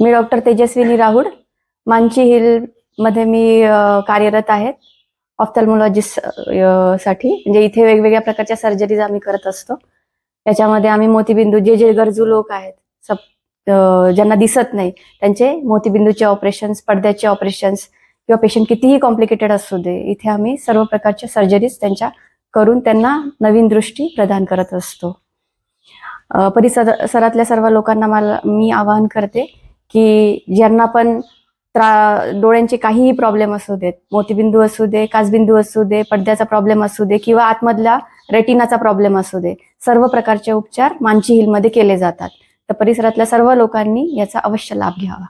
मी doctor Tejaswini राहुड मानची हिलमध्ये मी कार्यरत आहे. ऑफ्थॅल्मॉलॉजिस्टसाठी. म्हणजे इथे वेगवेगळ्या प्रकारच्या सर्जरीज आम्ही करत असतो. त्याच्यामध्ये आम्ही मोतीबिंदू जे जे गरजू लोक आहेत सब ज्यांना दिसत नाही त्यांचे मोतीबिंदूचे ऑपरेशन्स पडद्याचे ऑपरेशन्स किंवा पेशंट कितीही कॉम्प्लिकेटेड असू दे इथे आम्ही सर्व प्रकारच्या सर्जरीज त्यांच्या करून त्यांना नवीन दृष्टी प्रदान करत असतो. परिसरातल्या सर्व लोकांना मला मी आवाहन करते की ज्यांना पण त्रा डोळ्यांचे काहीही प्रॉब्लेम असू देत मोतीबिंदू असू दे काचबिंदू असू दे पडद्याचा प्रॉब्लेम असू दे किंवा आतमधल्या रेटिनाचा प्रॉब्लेम असू दे सर्व प्रकारचे उपचार मानची हिलमध्ये केले जातात. तर परिसरातल्या सर्व लोकांनी याचा अवश्य लाभ घ्यावा.